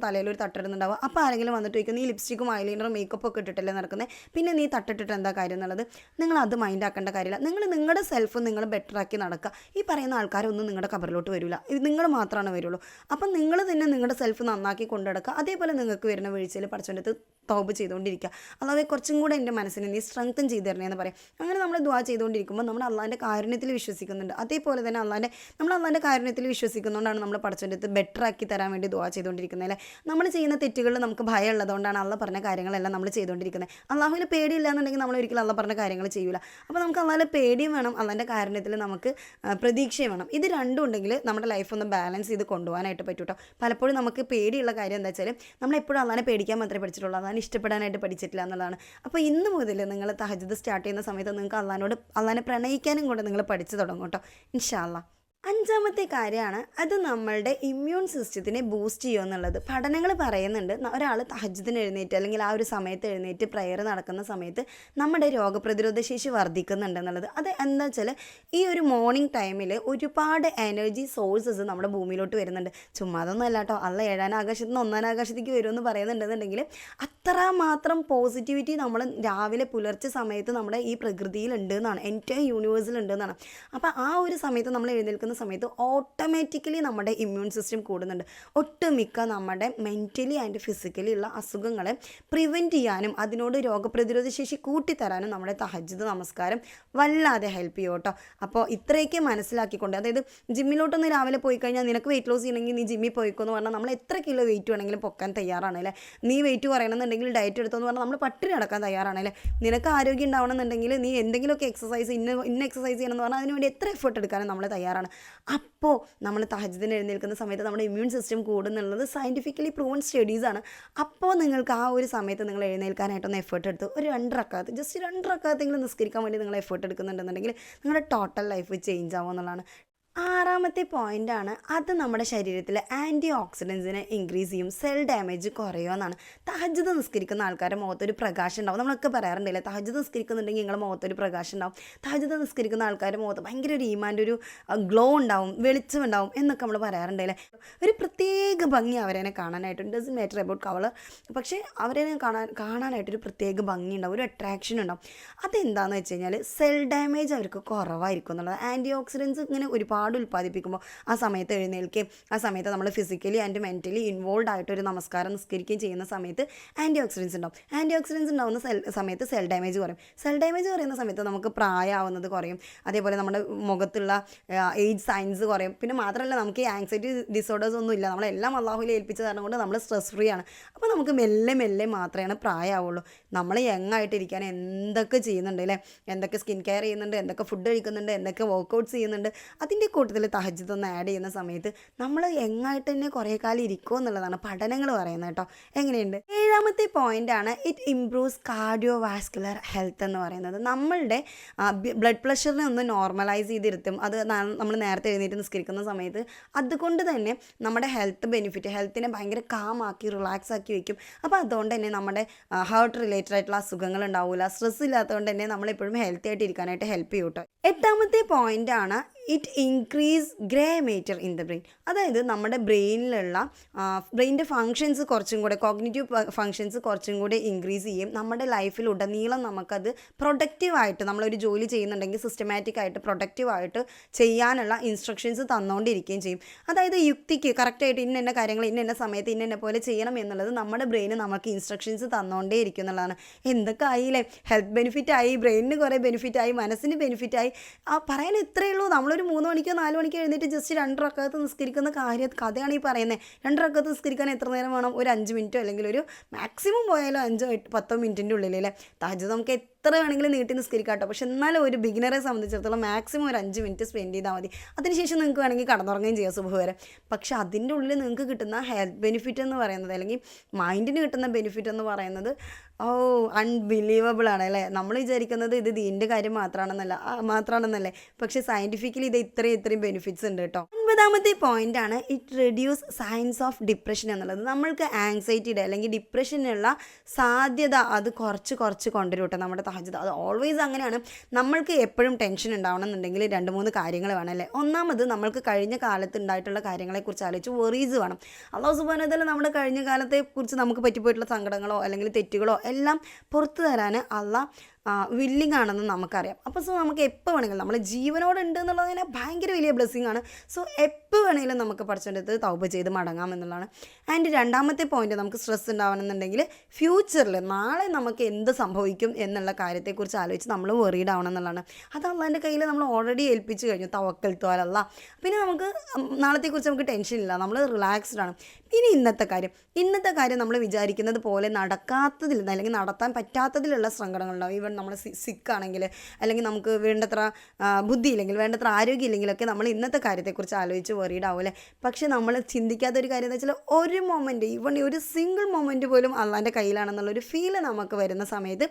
Speaker 1: തലയിൽ ഒരു തട്ടിടുന്നുണ്ടാവുക. അപ്പോൾ ആരെങ്കിലും വന്നിട്ട് ചോദിക്കും നീ ലിപ്സ്റ്റിക്കും ഐലൈനറും മേക്കപ്പ് ഒക്കെ ഇട്ടിട്ടല്ലേ നടക്കുന്നത് പിന്നെ നീ തട്ടിട്ടിട്ട് എന്താ കാര്യം എന്നുള്ളത്? നിങ്ങൾ അത് മൈൻഡ് ആക്കേണ്ട കാര്യമില്ല. നിങ്ങൾ നിങ്ങളുടെ സെൽഫ് നിങ്ങൾ ബെറ്റർ ആക്കി നടക്കുക. ഈ പറയുന്ന ആൾക്കാരൊന്നും നിങ്ങളുടെ കബറിലോട്ട് വരില്ല നിങ്ങൾ മാത്രമാണ് വരുള്ളൂ. അപ്പം നിങ്ങൾ തന്നെ നിങ്ങളുടെ സെൽഫ് നന്നാക്കി കൊണ്ടുനടക്കുക. അതേപോലെ നിങ്ങൾക്ക് വരുന്ന വീഴ്ചയിൽ പഠിച്ചോന്റെ അടുത്ത് തോബ് ചെയ്തുകൊണ്ടിരിക്കുക. അല്ലാതെ കുറച്ചും കൂടെ എന്റെ മനസ്സിനെ നീ സ്ട്രെങ്തൻ ചെയ്ത് തരണേന്ന് പറയാം. അങ്ങനെ നമ്മൾ ദ്വാ ചെയ്തുകൊണ്ടിരിക്കുമ്പോൾ നമ്മൾ അള്ളാന്റെ കാരുണ്യത്തിൽ വിശ്വസിക്കുന്നുണ്ട്. അതേപോലെ തന്നെ അള്ളാന്റെ നമ്മൾ അള്ളാന്റെ കാരുണ്യത്തിൽ വിശ്വസിക്കുന്നതുകൊണ്ടാണ് നമ്മൾ പഠിച്ചോണ്ടത്ത് ബെറ്റർ ആക്കി തരാൻ വേണ്ടി ദ്വാ ചെയ്തുകൊണ്ടിരിക്കുന്നത് അല്ലേ? നമ്മൾ ചെയ്യുന്ന തെറ്റുകളിൽ നമുക്ക് ഭയം ഉള്ളതുകൊണ്ടാണ് അള്ള പറഞ്ഞ കാര്യങ്ങളെല്ലാം നമ്മൾ ചെയ്തുകൊണ്ടിരിക്കുന്നത്. അള്ളാഹുവിന് പേടിയില്ല എന്നുണ്ടെങ്കിൽ നമ്മൾ ഒരിക്കലും അള്ള പറഞ്ഞ കാര്യങ്ങൾ ചെയ്യൂല. അപ്പോൾ നമുക്ക് അള്ളാഹിൽ പേടിയും വേണം. അള്ളാന്റെ കാരുണ്യത്തിൽ നമുക്ക് ആ, പ്രതീക്ഷയും വേണം. ഇത് രണ്ടും ഉണ്ടെങ്കിൽ നമ്മുടെ ലൈഫ് ഒന്ന് ബാലൻസ് ചെയ്ത് കൊണ്ടുപോകാനായിട്ട് പറ്റും കേട്ടോ പലപ്പോഴും നമുക്ക് പേടിയുള്ള കാര്യം എന്താ വെച്ചാൽ നമ്മൾ എപ്പോഴും അള്ളാനെ പേടിക്കാൻ മാത്രമേ പഠിച്ചിട്ടുള്ളൂ. അതാണ് ഇഷ്ടപ്പെടാനായിട്ട് പഠിച്ചിട്ടില്ല എന്നുള്ളതാണ്. അപ്പോൾ ഇന്ന് മുതൽ നിങ്ങൾ തഹജിദ് സ്റ്റാർട്ട് ചെയ്യുന്ന സമയത്ത് നിങ്ങൾക്ക് അള്ളഹാനോട് അള്ളാനെ പ്രണയിക്കാനും കൂടെ നിങ്ങൾ പഠിച്ചു തുടങ്ങും കേട്ടോ ഇൻഷാല്ല അഞ്ചാമത്തെ കാര്യമാണ് അത് നമ്മളുടെ ഇമ്മ്യൂൺ സിസ്റ്റത്തിനെ ബൂസ്റ്റ് ചെയ്യുക എന്നുള്ളത്. പഠനങ്ങൾ പറയുന്നുണ്ട് ഒരാൾ തഹജത്തിന് എഴുന്നേറ്റ് അല്ലെങ്കിൽ ആ ഒരു സമയത്ത് എഴുന്നേറ്റ് പ്രയർ നടക്കുന്ന സമയത്ത് നമ്മുടെ രോഗപ്രതിരോധ ശേഷി വർദ്ധിക്കുന്നുണ്ട് എന്നുള്ളത്. അത് എന്താ വെച്ചാൽ ഈ ഒരു മോർണിംഗ് ടൈമിൽ ഒരുപാട് എനർജി സോഴ്സസ് നമ്മുടെ ഭൂമിയിലോട്ട് വരുന്നുണ്ട്. ചുമ്മാ അതൊന്നും അല്ല കേട്ടോ അല്ല ഏഴാനാകാശത്ത് നിന്ന് ഒന്നാം ആകാശത്തേക്ക് വരുമെന്ന് പറയുന്നുണ്ടെന്നുണ്ടെങ്കിൽ അത്ര മാത്രം പോസിറ്റിവിറ്റി നമ്മൾ രാവിലെ പുലർച്ചെ സമയത്ത് നമ്മുടെ ഈ പ്രകൃതിയിലുണ്ട് എന്നാണ്. എന്റെ യൂണിവേഴ്സിലുണ്ട് എന്നാണ്. അപ്പോൾ ആ ഒരു സമയത്ത് നമ്മൾ എഴുന്നേൽക്കുന്ന സമയത്ത് ഓട്ടോമാറ്റിക്കലി നമ്മുടെ ഇമ്മ്യൂൺ സിസ്റ്റം കൂടുന്നുണ്ട്. ഒട്ടുമിക്ക നമ്മുടെ മെന്റലി ആൻഡ് ഫിസിക്കലി ഉള്ള അസുഖങ്ങളെ പ്രിവെന്റ് ചെയ്യാനും അതിനോട് രോഗപ്രതിരോധ ശേഷി കൂട്ടിത്തരാനും നമ്മുടെ തഹജിത് നമസ്കാരം വല്ലാതെ ഹെൽപ്പ് ചെയ്യും കേട്ടോ. അപ്പോൾ ഇത്രയൊക്കെ മനസ്സിലാക്കിക്കൊണ്ട് അതായത് ജിമ്മിലോട്ടൊന്ന് രാവിലെ പോയി കഴിഞ്ഞാൽ നിനക്ക് വെയിറ്റ് ലോസ് ചെയ്യണമെങ്കിൽ നീ ജിമ്മിൽ പോയിക്കോ എന്ന് പറഞ്ഞാൽ നമ്മൾ എത്ര കിലോ വെയിറ്റ് വേണമെങ്കിലും പൊക്കാൻ തയ്യാറാണ് അല്ലേ? നീ വെയിറ്റ് പറയണമെന്നുണ്ടെങ്കിൽ ഡയറ്റ് എടുത്തെന്ന് പറഞ്ഞാൽ നമ്മൾ പട്ടിണി നടക്കാൻ തയ്യാറാണ് അല്ലേ? നിനക്ക് ആരോഗ്യം ഉണ്ടാവണമെന്നുണ്ടെങ്കിൽ നീ എന്തെങ്കിലുമൊക്കെ എക്സസൈസ് ഇന്ന ഇന്ന എക്സസൈസ് ചെയ്യണമെന്ന് പറഞ്ഞാൽ അതിനുവേണ്ടി എത്ര എഫേർട്ട് എടുക്കാനും നമ്മൾ തയ്യാറാണ്. അപ്പോൾ നമ്മൾ തഹജത്തിന് എഴുന്നേൽക്കുന്ന സമയത്ത് നമ്മുടെ ഇമ്മ്യൂൺ സിസ്റ്റം കൂടുന്നുള്ളത് സയന്റിഫിക്കലി പ്രൂവൺ സ്റ്റഡീസാണ് അപ്പോൾ നിങ്ങൾക്ക് ആ ഒരു സമയത്ത് നിങ്ങൾ എഴുന്നേൽക്കാനായിട്ടൊന്ന് എഫേർട്ട് എടുത്ത് ഒരു രണ്ട് റക്കാത്ത് ജസ്റ്റ് രണ്ട് റക്കാത്തെങ്കിലും നിസ്കരിക്കാൻ വേണ്ടി നിങ്ങൾ എഫേർട്ട് എടുക്കുന്നുണ്ടെന്നുണ്ടെങ്കിൽ നിങ്ങളുടെ ടോട്ടൽ ലൈഫ് ചേഞ്ച് ആവുക എന്നുള്ളതാണ് പോയിന്റ് ആണ്. അത് നമ്മുടെ ശരീരത്തിൽ ആന്റി ഓക്സിഡൻസിനെ ഇൻക്രീസ് ചെയ്യും. സെൽ ഡാമേജ് കുറയുമെന്നാണ്. തഹജത് നിസ്കരിക്കുന്ന ആൾക്കാരുടെ മുഖത്തൊരു പ്രകാശം ഉണ്ടാവും. നമ്മളൊക്കെ പറയാറുണ്ടല്ലേ തഹജത് നിസ്കരിക്കുന്നുണ്ടെങ്കിൽ നിങ്ങളുടെ മുഖത്തൊരു പ്രകാശം ഉണ്ടാവും. തഹജത് നിസ്കരിക്കുന്ന ആൾക്കാരുടെ മുഖത്ത് ഭയങ്കര ഒരു ഈമാന്റെ ഒരു ഗ്ലോ ഉണ്ടാവും വെളിച്ചം ഉണ്ടാവും എന്നൊക്കെ നമ്മൾ പറയാറുണ്ടല്ലേ. ഒരു പ്രത്യേക ഭംഗി അവരെ കാണാനായിട്ട് ഡസ് മാറ്റർ അബൌട്ട് കളർ പക്ഷേ അവരെ കാണാൻ കാണാനായിട്ടൊരു പ്രത്യേക ഭംഗി ഉണ്ടാവും ഒരു അട്രാക്ഷൻ ഉണ്ടാവും. അതെന്താണെന്ന് വെച്ച് കഴിഞ്ഞാൽ സെൽ ഡാമേജ് അവർക്ക് കുറവായിരിക്കും എന്നുള്ളത്. ആന്റി ഓക്സിഡൻസ് ഇങ്ങനെ ഒരുപാട് ഉൽപ്പാദിപ്പിക്കുമ്പോൾ ആ സമയത്ത് എഴുന്നേൽക്കുകയും ആ സമയത്ത് നമ്മൾ ഫിസിക്കലി ആൻഡ് മെന്റലി ഇൻവോൾവ് ആയിട്ട് ഒരു നമസ്കാരം നിസ്കരിക്കുകയും ചെയ്യുന്ന സമയത്ത് ആന്റി ഓക്സിഡൻസ് ഉണ്ടാവും. ആന്റി ഓക്സിഡൻസ് ഉണ്ടാവുന്ന സെൽ സമയത്ത് സെൽ ഡാമേജ് കുറയും. സെൽ ഡാമേജ് കുറയുന്ന സമയത്ത് നമുക്ക് പ്രായമാവുന്നത് കുറയും. അതേപോലെ നമ്മുടെ മുഖത്തുള്ള ഏജ് സൈൻസ് കുറയും. പിന്നെ മാത്രമല്ല നമുക്ക് ഈ ആങ്സൈറ്റി ഡിസോർഡേഴ്സ് ഒന്നും ഇല്ല. നമ്മളെല്ലാം അള്ളാഹുലെ ഏൽപ്പിച്ച കാരണം കൊണ്ട് നമ്മൾ സ്ട്രെസ് ഫ്രീ ആണ്. അപ്പോൾ നമുക്ക് മെല്ലെ മെല്ലെ മാത്രമേ പ്രായമാവുള്ളൂ നമ്മൾ യങ് ആയിട്ടിരിക്കാൻ എന്തൊക്കെ ചെയ്യുന്നുണ്ട് അല്ലേ എന്തൊക്കെ സ്കിൻ കെയർ ചെയ്യുന്നുണ്ട്? എന്തൊക്കെ ഫുഡ് കഴിക്കുന്നുണ്ട്? എന്തൊക്കെ വർക്കൗട്ട്സ് ചെയ്യുന്നുണ്ട്? അതിന്റെ കൂട്ടത്തിൽ തഹജ്ജുദ് ഒന്ന് ആഡ് ചെയ്യുന്ന സമയത്ത് നമ്മൾ എങ്ങായിട്ട് തന്നെ കുറേ കാലം ഇരിക്കുമോ എന്നുള്ളതാണ് പഠനങ്ങൾ പറയുന്നത് കേട്ടോ. എങ്ങനെയുണ്ട്? ഏഴാമത്തെ പോയിന്റ് ആണ് it improves cardio vascular health എന്ന് പറയുന്നത്. നമ്മളുടെ ബ്ലഡ് പ്രഷറിനെ ഒന്ന് നോർമലൈസ് ചെയ്തിരുത്തും. അത് നമ്മൾ നേരത്തെ എഴുന്നേറ്റ് നിസ്കരിക്കുന്ന സമയത്ത്. അതുകൊണ്ട് തന്നെ നമ്മുടെ ഹെൽത്ത് ബെനിഫിറ്റ് ഹെൽത്തിനെ ഭയങ്കര കാമാക്കി റിലാക്സ് ആക്കി വെക്കും. അപ്പോൾ അതുകൊണ്ട് തന്നെ നമ്മുടെ ഹാർട്ട് റിലേറ്റഡ് ആയിട്ടുള്ള അസുഖങ്ങൾ ഉണ്ടാവില്ല സ്ട്രെസ് ഇല്ലാത്തതുകൊണ്ട് തന്നെ നമ്മളെപ്പോഴും ഹെൽത്തി ആയിട്ട് ഇരിക്കാനായിട്ട് ഹെൽപ്പ് ചെയ്യും എട്ടാമത്തെ പോയിന്റ് ആണ് it increase grey matter in the brain അതായത് നമ്മുടെ ബ്രെയിനിലുള്ള ബ്രെയിന്റെ ഫങ്ഷൻസ് കുറച്ചും കൂടെ കോഗ്നേറ്റീവ് ഫങ്ഷൻസ് കുറച്ചും കൂടെ ഇൻക്രീസ് ചെയ്യും. നമ്മുടെ ലൈഫിലുടനീളം നമുക്കത് പ്രൊഡക്റ്റീവായിട്ട് നമ്മളൊരു ജോലി ചെയ്യുന്നുണ്ടെങ്കിൽ സിസ്റ്റമാറ്റിക്കായിട്ട് പ്രൊഡക്റ്റീവായിട്ട് ചെയ്യാനുള്ള ഇൻസ്ട്രക്ഷൻസ് തന്നുകൊണ്ടിരിക്കുകയും ചെയ്യും. അതായത് യുക്തിക്ക് കറക്റ്റായിട്ട് ഇന്ന ഇന്ന കാര്യങ്ങൾ ഇന്ന ഇന്ന സമയത്ത് ഇന്ന ഇന്ന പോലെ ചെയ്യണം എന്നുള്ളത് നമ്മുടെ ബ്രെയിന് നമുക്ക് ഇൻസ്ട്രക്ഷൻസ് തന്നുകൊണ്ടേ ഇരിക്കും എന്നുള്ളതാണ്. എന്തൊക്കെ ആയില്ലേ? ഹെൽത്ത് ബെനിഫിറ്റ് ആയി ബ്രെയിനിന് കുറേ ബെനിഫിറ്റ് ആയി മനസ്സിന് ബെനിഫിറ്റ് ആയി. ആ പറയാൻ ഇത്രയേ ഉള്ളൂ. നമ്മളൊരു മൂന്ന് മണിക്കോ നാല് മണിക്കോ എഴുന്നേറ്റ് ജസ്റ്റ് രണ്ട് നിസ്കരിക്കുന്ന കാര്യം കഥയാണ് ഈ പറയുന്നത് രണ്ട് നിസ്കരിക്കാൻ എത്ര നേരം വേണം? ഒരു അഞ്ച് മിനിറ്റോ അല്ലെങ്കിൽ ഒരു മാക്സിമം പോയാലോ അഞ്ചോ എട്ട് പത്തോ മിനിറ്റിന്റെ ഉള്ളിൽ അല്ലേ? താജ് നമുക്ക് എത്ര വേണമെങ്കിലും നീട്ടി നിസ്കരിക്കാം കേട്ടോ പക്ഷെ എന്നാലും ഒരു ബിഗിനറെ സംബന്ധിച്ചിടത്തോളം മാക്സിമം ഒരു അഞ്ച് മിനിറ്റ് സ്പെൻഡ് ചെയ്താൽ മതി. അതിനുശേഷം നിങ്ങൾക്ക് വേണമെങ്കിൽ കടന്നുറങ്ങുകയും ചെയ്യാം സുഭ വരെ പക്ഷെ അതിന്റെ ഉള്ളിൽ നിങ്ങൾക്ക് കിട്ടുന്ന ഹെൽത്ത് ബെനിഫിറ്റ് എന്ന് പറയുന്നത് അല്ലെങ്കിൽ മൈൻഡിന് കിട്ടുന്ന ബെനിഫിറ്റ് എന്ന് പറയുന്നത് ഓ അൺബിലീവബിൾ ആണ് അല്ലേ? നമ്മൾ വിചാരിക്കുന്നത് ഇത് ഇതിന്റെ കാര്യം മാത്രമാണെന്നല്ല മാത്രമാണെന്നല്ലേ പക്ഷേ സയന്റിഫിക്കലി ഇത് ഇത്രയും ഇത്രയും ബെനിഫിറ്റ്സ് ഉണ്ട് കേട്ടോ. ഒൻപതാമത്തെ പോയിന്റ് ആണ് it reduce science of depression എന്നുള്ളത്. നമ്മൾക്ക് ആങ്സൈറ്റിയുടെ അല്ലെങ്കിൽ ഡിപ്രഷനുള്ള സാധ്യത അത് കുറച്ച് കുറച്ച് കൊണ്ടുവരും കേട്ടോ നമ്മുടെ തഹജത് അത് ഓൾവേസ് അങ്ങനെയാണ്. നമ്മൾക്ക് എപ്പോഴും ടെൻഷൻ ഉണ്ടാവണം എന്നുണ്ടെങ്കിൽ രണ്ട് മൂന്ന് കാര്യങ്ങൾ വേണം അല്ലേ? ഒന്നാമത് നമ്മൾക്ക് കഴിഞ്ഞ കാലത്ത് ഉണ്ടായിട്ടുള്ള കാര്യങ്ങളെക്കുറിച്ച് ആലോചിച്ച് വെറീസ് വേണം. അള്ളാഹു സുബാനതല്ല നമ്മുടെ കഴിഞ്ഞ കാലത്തെക്കുറിച്ച് നമുക്ക് പറ്റിപ്പോയിട്ടുള്ള സങ്കടങ്ങളോ അല്ലെങ്കിൽ തെറ്റുകളോ എല്ലാം പുറത്തു തരാൻ അള്ളാഹ് വില്ലിങ് ആണെന്ന് നമുക്കറിയാം. അപ്പോൾ സോ നമുക്ക് എപ്പോൾ വേണമെങ്കിലും നമ്മൾ ജീവനോട് ഉണ്ട് എന്നുള്ളത് തന്നെ ഭയങ്കര വലിയ ബ്ലെസ്സിങ് ആണ്. സോ എപ്പോൾ വേണമെങ്കിലും നമുക്ക് പഠിച്ചെടുത്ത് തൗബ ചെയ്ത് മടങ്ങാം എന്നുള്ളതാണ്. ആൻഡ് രണ്ടാമത്തെ പോയിന്റ് നമുക്ക് സ്ട്രെസ് ഉണ്ടാവണമെന്നുണ്ടെങ്കിൽ ഫ്യൂച്ചറിൽ നാളെ നമുക്ക് എന്ത് സംഭവിക്കും എന്നുള്ള കാര്യത്തെക്കുറിച്ച് ആലോചിച്ച് നമ്മൾ വെറീഡ് ആവണം എന്നുള്ളതാണ്. അത് അള്ളാന്റെ കയ്യിൽ നമ്മൾ ഓൾറെഡി ഏൽപ്പിച്ച് കഴിഞ്ഞു. തവക്കൽ തോലല്ല പിന്നെ നമുക്ക് നാളത്തെക്കുറിച്ച് നമുക്ക് ടെൻഷൻ ഇല്ല. നമ്മൾ റിലാക്സ്ഡ് ആണ്. ഇനി ഇന്നത്തെ കാര്യം. ഇന്നത്തെ കാര്യം നമ്മൾ വിചാരിക്കുന്നത് പോലെ നടക്കാത്തതിൽ അല്ലെങ്കിൽ നടത്താൻ പറ്റാത്തതിലുള്ള സങ്കടങ്ങളുണ്ടാവും. ഈവൻ നമ്മൾ സിക്കാണെങ്കിൽ അല്ലെങ്കിൽ നമുക്ക് വേണ്ടത്ര ബുദ്ധി ഇല്ലെങ്കിൽ വേണ്ടത്ര ആരോഗ്യം ഇല്ലെങ്കിലൊക്കെ നമ്മൾ ഇന്നത്തെ കാര്യത്തെക്കുറിച്ച് ആലോചിച്ച് വെറീഡ് ആവില്ലേ പക്ഷെ നമ്മൾ ചിന്തിക്കാത്ത ഒരു കാര്യം എന്ന് വെച്ചാൽ ഒരു മൊമെന്റ് ഈവൺ ഒരു സിംഗിൾ മൊമെന്റ് പോലും അള്ളാന്റെ കയ്യിലാണെന്നുള്ളൊരു ഫീൽ നമുക്ക് വരുന്ന സമയത്ത്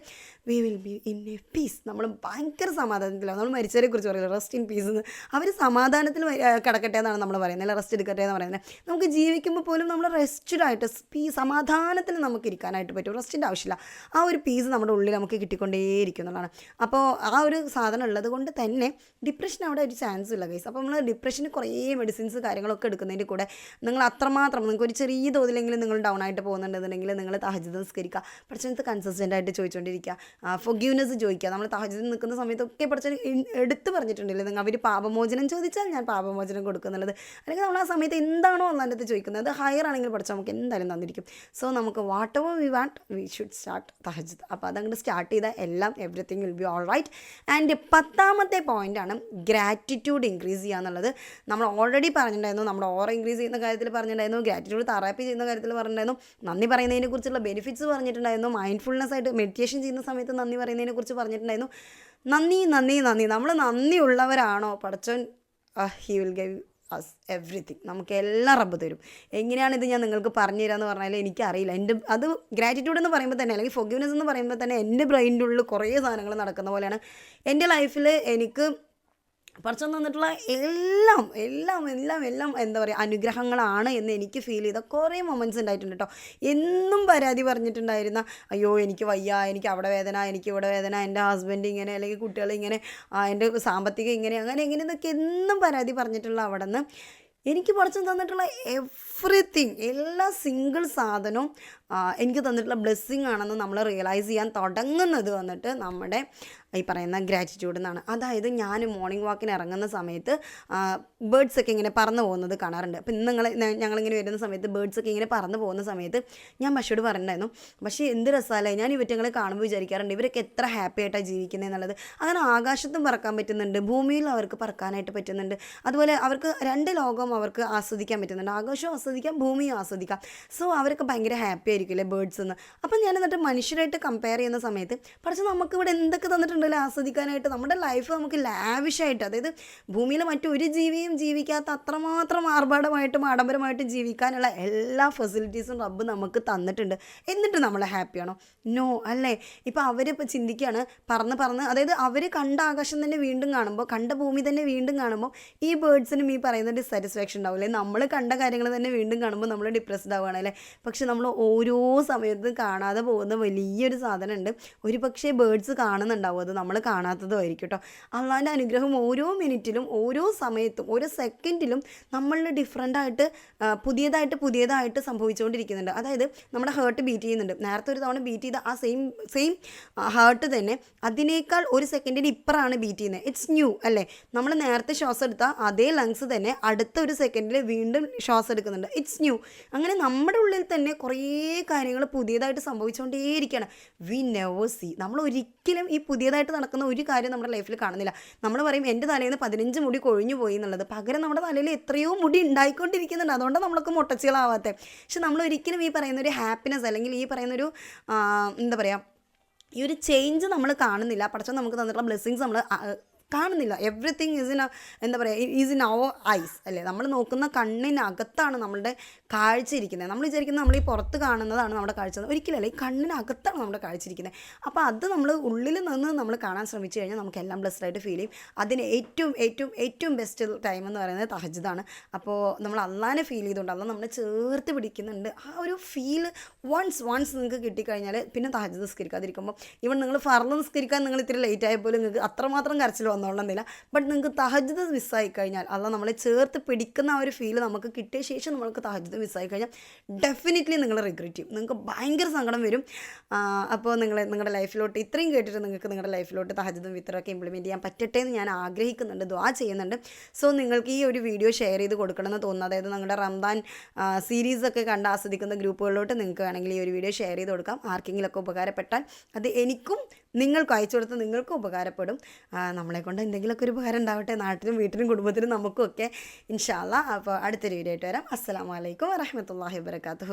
Speaker 1: we will be in a peace നമ്മൾ ഭയങ്കര സമാധാനത്തിലാണ് നമ്മൾ മരിച്ചവരെ കുറിച്ച് പറയുന്നത് റെസ്റ്റ് ഇൻ പീസ് എന്ന് അവർ സമാധാനത്തിൽ കിടക്കട്ടെ എന്നാണ് നമ്മൾ പറയുന്നത്. അല്ല റെസ്റ്റ് എടുക്കട്ടെ എന്ന് പറയുന്നത്. നമുക്ക് ജീവിക്കുമ്പോൾ പോലും നമ്മൾ റെസ്റ്റഡ് ആയിട്ട് പീ സമാധാനത്തിൽ നമുക്ക് ഇരിക്കാനായിട്ട് പറ്റും. റെസ്റ്റിന്റെ ആവശ്യമില്ല. ആ ഒരു പീസ് നമ്മുടെ ഉള്ളിൽ നമുക്ക് കിട്ടിക്കൊണ്ടേ എന്നുള്ളതാണ്. അപ്പോൾ ആ ഒരു സാധനം ഉള്ളത് കൊണ്ട് തന്നെ ഡിപ്രഷൻ അവിടെ ഒരു ചാൻസ് ഇല്ല ഗൈസ് അപ്പോൾ നമ്മൾ ഡിപ്രഷന് കുറേ മെഡിസിൻസ് കാര്യങ്ങളൊക്കെ എടുക്കുന്നതിന്റെ കൂടെ നിങ്ങൾ അത്രമാത്രം നിങ്ങൾക്ക് ഒരു ചെറിയ തോതിലെങ്കിലും നിങ്ങൾ ഡൗൺ ആയിട്ട് പോകുന്നുണ്ടെന്നുണ്ടെങ്കിൽ നിങ്ങൾ തഹജിദ് നിസ്കരിക്കുക പഠിച്ചത് കൺസിസ്റ്റന്റ് ആയിട്ട് ചോദിച്ചുകൊണ്ടിരിക്കുക ഫൊഗ്യൂനസ് ചോദിക്കുക. നമ്മൾ തഹജിദ് നിൽക്കുന്ന സമയത്തൊക്കെ പ്രശ്നം എടുത്തു പറഞ്ഞിട്ടുണ്ടല്ലോ നിങ്ങൾ? അവർ പാപമോചനം ചോദിച്ചാൽ ഞാൻ പാപമോചനം കൊടുക്കുന്നുള്ളത് അല്ലെങ്കിൽ നമ്മൾ ആ സമയത്ത് എന്താണോ അടുത്ത് ചോദിക്കുന്നത്? അത് ഹയർ ആണെങ്കിൽ പഠിച്ചാൽ നമുക്ക് എന്തായാലും തന്നിരിക്കും. സോ നമുക്ക് whatever we want we should start തഹജിദ് അപ്പോൾ അതങ്ങോട്ട് സ്റ്റാർട്ട് ചെയ്താൽ എല്ലാം everything will be all right and പത്താമത്തെ പോയിന്റാണ് ഗ്രാറ്റിറ്റ്യൂഡ് ഇൻക്രീസ് ചെയ്യുക എന്നുള്ളത്. നമ്മൾ ഓൾറെഡി പറഞ്ഞിട്ടുണ്ടായിരുന്നു നമ്മൾ ഓവർ ഇൻക്രീസ് ചെയ്യുന്ന കാര്യത്തിൽ പറഞ്ഞിട്ടുണ്ടായിരുന്നു ഗ്രാറ്റിറ്റ്യൂഡ് തെറാപ്പി ചെയ്യുന്ന കാര്യത്തിൽ പറഞ്ഞിട്ടുണ്ടായിരുന്നു നന്ദി പറയുന്നതിനെ കുറിച്ചുള്ള ബെനിഫിറ്റ്സ് പറഞ്ഞിട്ടുണ്ടായിരുന്നു മൈൻഡ്ഫുൾനെസ് ആയിട്ട് മെഡിറ്റേഷൻ ചെയ്യുന്ന സമയത്ത് നന്ദി പറയുന്നതിനെ കുറിച്ച് പറഞ്ഞിട്ടുണ്ടായിരുന്നു. നന്ദി നന്ദി നന്ദി. നമ്മൾ നന്ദി ഉള്ളവരാണോ? പഠിച്ചോൻ he will give us everything നമുക്ക് എല്ലാം റബ്ബ് തരും. എങ്ങനെയാണ് ഇത് ഞാൻ നിങ്ങൾക്ക് പറഞ്ഞു തരാമെന്ന് പറഞ്ഞാൽ എനിക്കറിയില്ല. എന്റെ അത് ഗ്രാറ്റിറ്റ്യൂഡ് എന്ന് പറയുമ്പോൾ തന്നെ അല്ലെങ്കിൽ ഫൊഗീവ്നെസ് എന്ന് പറയുമ്പോൾ തന്നെ എന്റെ ബ്രെയിനിന്റെ ഉള്ളിൽ കുറേ സാധനങ്ങൾ നടക്കുന്ന പോലെയാണ്. എന്റെ ലൈഫിൽ എനിക്ക് പറിച്ചു തന്നിട്ടുള്ള എല്ലാം എല്ലാം എല്ലാം എല്ലാം എന്താ പറയുക അനുഗ്രഹങ്ങളാണ് എന്ന് എനിക്ക് ഫീൽ ചെയ്ത കുറേ മൊമെന്റ്സ് ഉണ്ടായിട്ടുണ്ട് കേട്ടോ എന്നും പരാതി പറഞ്ഞിട്ടുണ്ടായിരുന്ന അയ്യോ എനിക്ക് വയ്യ എനിക്ക് അവിടെ വേദന എനിക്ക് ഇവിടെ വേദന എന്റെ ഹസ്ബൻഡ് ഇങ്ങനെ അല്ലെങ്കിൽ കുട്ടികൾ ഇങ്ങനെ എന്റെ സാമ്പത്തികം ഇങ്ങനെ അങ്ങനെ ഇങ്ങനെ എന്നൊക്കെ എന്നും പരാതി പറഞ്ഞിട്ടുള്ള അവിടെ നിന്ന് എനിക്ക് പറിച്ചു തന്നിട്ടുള്ള എവ്രിതിങ് എല്ലാ സിംഗിൾ സാധനവും എനിക്ക് തന്നിട്ടുള്ള ബ്ലെസ്സിങ് ആണെന്ന് നമ്മൾ റിയലൈസ് ചെയ്യാൻ തുടങ്ങുന്നത് വന്നിട്ട് നമ്മുടെ ഈ പറയുന്ന ഗ്രാറ്റിറ്റ്യൂഡ് എന്നാണ് അതായത് ഞാൻ മോർണിംഗ് വാക്കിന് ഇറങ്ങുന്ന സമയത്ത് ബേഡ്സ് ഒക്കെ ഇങ്ങനെ പറന്നു പോകുന്നത് കാണാറുണ്ട്. അപ്പം ഇന്ന് നിങ്ങൾ ഞങ്ങളിങ്ങനെ വരുന്ന സമയത്ത് ബേഡ്സ് ഒക്കെ ഇങ്ങനെ പറന്നു പോകുന്ന സമയത്ത് ഞാൻ പശുവോട് പറഞ്ഞിട്ടുണ്ടായിരുന്നു പക്ഷേ എന്ത് രസമല്ലേ ഞാൻ ഇവറ്റങ്ങളെ കാണുമ്പോൾ വിചാരിക്കാറുണ്ട് ഇവരൊക്കെ എത്ര ഹാപ്പി ആയിട്ടാണ് ജീവിക്കുന്നത് എന്നുള്ളത്. അങ്ങനെ ആകാശത്തും പറക്കാൻ പറ്റുന്നുണ്ട് ഭൂമിയിൽ അവർക്ക് പറക്കാനായിട്ട് പറ്റുന്നുണ്ട്. അതുപോലെ അവർക്ക് രണ്ട് ലോകവും അവർക്ക് ആസ്വദിക്കാൻ പറ്റുന്നുണ്ട്. ആകാശവും ആസ്വദിക്കാം ഭൂമിയും ആസ്വദിക്കാം. സോ അവരൊക്കെ ഭയങ്കര ഹാപ്പി ആയിരിക്കും അല്ലേ ബേഡ്സ് എന്ന്. അപ്പം ഞാൻ എന്നിട്ട് മനുഷ്യരായിട്ട് കമ്പയർ ചെയ്യുന്ന സമയത്ത് പക്ഷേ നമുക്ക് ഇവിടെ എന്തൊക്കെ തന്നിട്ടുണ്ടല്ലോ ആസ്വദിക്കാനായിട്ട്? നമ്മുടെ ലൈഫ് നമുക്ക് ലാവിഷായിട്ട് അതായത് ഭൂമിയിലെ മറ്റൊരു ജീവിയും ജീവിക്കാത്ത അത്രമാത്രം ആർഭാടമായിട്ടും ആഡംബരമായിട്ടും ജീവിക്കാനുള്ള എല്ലാ ഫെസിലിറ്റീസും റബ്ബ് നമുക്ക് തന്നിട്ടുണ്ട്. എന്നിട്ട് നമ്മൾ ഹാപ്പിയാണോ നോ അല്ലേ? ഇപ്പോൾ അവരിപ്പോൾ ചിന്തിക്കുകയാണ് പറന്ന് പറന്ന് അതായത് അവർ കണ്ട ആകാശം തന്നെ വീണ്ടും കാണുമ്പോൾ കണ്ട ഭൂമി തന്നെ വീണ്ടും കാണുമ്പോൾ ഈ ബേഡ്സിനും ഈ പറയുന്ന ഡിസാറ്റിസ്ഫാക്ഷൻ ഉണ്ടാവില്ലേ നമ്മൾ കണ്ട കാര്യങ്ങൾ തന്നെ വീണ്ടും കാണുമ്പോൾ നമ്മൾ ഡിപ്രസ്ഡ് ആവുകയാണ് അല്ലേ? പക്ഷെ നമ്മൾ ഓരോ സമയത്തും കാണാതെ പോകുന്ന വലിയൊരു സാധനമുണ്ട്. ഒരു പക്ഷേ ബേഡ്സ് കാണുന്നുണ്ടാവും. അത് നമ്മൾ കാണാത്തതും ആയിരിക്കും കേട്ടോ. അള്ളാന്റെ അനുഗ്രഹം ഓരോ മിനിറ്റിലും ഓരോ സമയത്തും ഓരോ സെക്കൻഡിലും നമ്മളിൽ ഡിഫറെന്റായിട്ട് പുതിയതായിട്ട് പുതിയതായിട്ട് സംഭവിച്ചുകൊണ്ടിരിക്കുന്നുണ്ട്. അതായത് നമ്മുടെ ഹേർട്ട് ബീറ്റ് ചെയ്യുന്നുണ്ട്. നേരത്തെ ഒരു തവണ ബീറ്റ് ചെയ്ത ആ സെയിം സെയിം ഹേർട്ട് തന്നെ അതിനേക്കാൾ ഒരു സെക്കൻഡിന് ഇപ്പറാണ് ബീറ്റ് ചെയ്യുന്നത്. ഇറ്റ്സ് ന്യൂ അല്ലേ? നമ്മൾ നേരത്തെ ശ്വാസം എടുത്താൽ അതേ ലങ്സ് തന്നെ അടുത്ത ഒരു സെക്കൻഡിൽ വീണ്ടും ശ്വാസം എടുക്കുന്നുണ്ട്. ഇറ്റ്സ് ന്യൂ അങ്ങനെ നമ്മുടെ ഉള്ളിൽ തന്നെ കുറേ കാര്യങ്ങൾ പുതിയതായിട്ട് സംഭവിച്ചുകൊണ്ടേയിരിക്കുകയാണ് വി നെവർ സി നമ്മൾ ഒരിക്കലും ഈ പുതിയതായിട്ട് നടക്കുന്ന ഒരു കാര്യം നമ്മുടെ ലൈഫിൽ കാണുന്നില്ല. നമ്മൾ പറയും എന്റെ തലയിൽ നിന്ന് പതിനഞ്ച് മുടി കൊഴിഞ്ഞു പോയി എന്നുള്ളത്. പകരം നമ്മുടെ തലയിൽ എത്രയോ മുടി ഉണ്ടായിക്കൊണ്ടിരിക്കുന്നുണ്ട്. അതുകൊണ്ട് നമ്മളൊക്കെ മുട്ടച്ചുകളാവാത്തത് പക്ഷെ നമ്മൾ ഒരിക്കലും ഈ പറയുന്ന ഒരു ഹാപ്പിനെസ് അല്ലെങ്കിൽ ഈ പറയുന്ന ഒരു എന്താ പറയുക ഈ ഒരു ചേഞ്ച് നമ്മൾ കാണുന്നില്ല. പഠിച്ചോ നമുക്ക് തന്നിട്ടുള്ള ബ്ലെസ്സിങ്സ് നമ്മൾ കാണുന്നില്ല. എവറിത്തിങ് ഈസ് ഇൻ എന്താ പറയുക ഈസ് ഇൻ അവർ ഐസ് അല്ലേ? നമ്മൾ നോക്കുന്ന കണ്ണിനകത്താണ് നമ്മളുടെ കാഴ്ച ഇരിക്കുന്നത്. നമ്മൾ വിചാരിക്കുന്നത് നമ്മൾ ഈ പുറത്ത് കാണുന്നതാണ് നമ്മുടെ കാഴ്ച. ഒരിക്കലല്ല ഈ കണ്ണിനകത്താണ് നമ്മുടെ കാഴ്ച ഇരിക്കുന്നത്. അപ്പോൾ അത് നമ്മൾ ഉള്ളിൽ നിന്ന് നമ്മൾ കാണാൻ ശ്രമിച്ചു കഴിഞ്ഞാൽ നമുക്ക് എല്ലാം ബ്ലെസ്ഡ് ആയിട്ട് ഫീൽ ചെയ്യും. അതിന് ഏറ്റവും ഏറ്റവും ഏറ്റവും ബെസ്റ്റ് ടൈം എന്ന് പറയുന്നത് തഹജിദാണ് അപ്പോൾ നമ്മൾ അള്ളാനെ ഫീൽ ചെയ്തുകൊണ്ട് അല്ല നമ്മളെ ചേർത്ത് പിടിക്കുന്നുണ്ട്. ആ ഒരു ഫീൽ വൺസ് വൺസ് നിങ്ങൾക്ക് കിട്ടിക്കഴിഞ്ഞാൽ പിന്നെ തഹജിദ് നിസ്കരിക്കാതിരിക്കുമ്പോൾ ഇവൻ നിങ്ങൾ ഫർൾ നിസ്കരിക്കാൻ നിങ്ങൾ ഇത്തിരി ലേറ്റ് ആയപ്പോലും നിങ്ങൾക്ക് അത്രമാത്രം കരച്ചിൽ വന്നോളുന്നില്ല ബട്ട് നിങ്ങൾക്ക് തഹജിദ് മിസ്സായി കഴിഞ്ഞാൽ അല്ല നമ്മളെ ചേർത്ത് പിടിക്കുന്ന ഒരു ഫീൽ നമുക്ക് കിട്ടിയ ശേഷം നമ്മൾക്ക് തഹജിദ് മിസ്സായി കഴിഞ്ഞാൽ ഡെഫിനറ്റ്ലി നിങ്ങൾ റിഗ്രറ്റ് ചെയ്യും. നിങ്ങൾക്ക് ഭയങ്കര സങ്കടം വരും. അപ്പോൾ നിങ്ങൾ നിങ്ങളുടെ ലൈഫിലോട്ട് ഇത്രയും കേട്ടിട്ട് നിങ്ങൾക്ക് നിങ്ങളുടെ ലൈഫിലോട്ട് തഹജിദും വിത്തറൊക്കെ ഇംപ്ലിമെന്റ് ചെയ്യാൻ പറ്റട്ടെ എന്ന് ഞാൻ ആഗ്രഹിക്കുന്നുണ്ട് ദ്വാ ചെയ്യുന്നുണ്ട്. സോ നിങ്ങൾക്ക് ഈ ഒരു വീഡിയോ ഷെയർ ചെയ്ത് കൊടുക്കണമെന്ന് തോന്നുന്നു. അതായത് നിങ്ങളുടെ റംദാൻ സീരീസൊക്കെ കണ്ട് ആസ്വദിക്കുന്ന ഗ്രൂപ്പുകളിലോട്ട് നിങ്ങൾക്ക് വേണമെങ്കിൽ ഈ ഒരു വീഡിയോ ഷെയർ ചെയ്ത് കൊടുക്കാം. ആർക്കെങ്കിലുമൊക്കെ ഉപകാരപ്പെട്ടാൽ അത് എനിക്കും നിങ്ങൾക്ക് അയച്ചു കൊടുത്ത് നിങ്ങൾക്കും ഉപകാരപ്പെടും. നമ്മളെക്കൊണ്ട് നമ്മളെ കൊണ്ട് എന്തെങ്കിലുമൊക്കെ ഒരു ഉപകാരം ഉണ്ടാവട്ടെ. നാട്ടിലും വീട്ടിലും കുടുംബത്തിലും നമുക്കും ഒക്കെ ഇൻഷാല്ല അപ്പോൾ അടുത്തൊരു വീഡിയോ ആയിട്ട് വരാം. അസ്സാം വലൈക്കും വരഹമത്തല്ലാഹി വാബർക്കാത്തു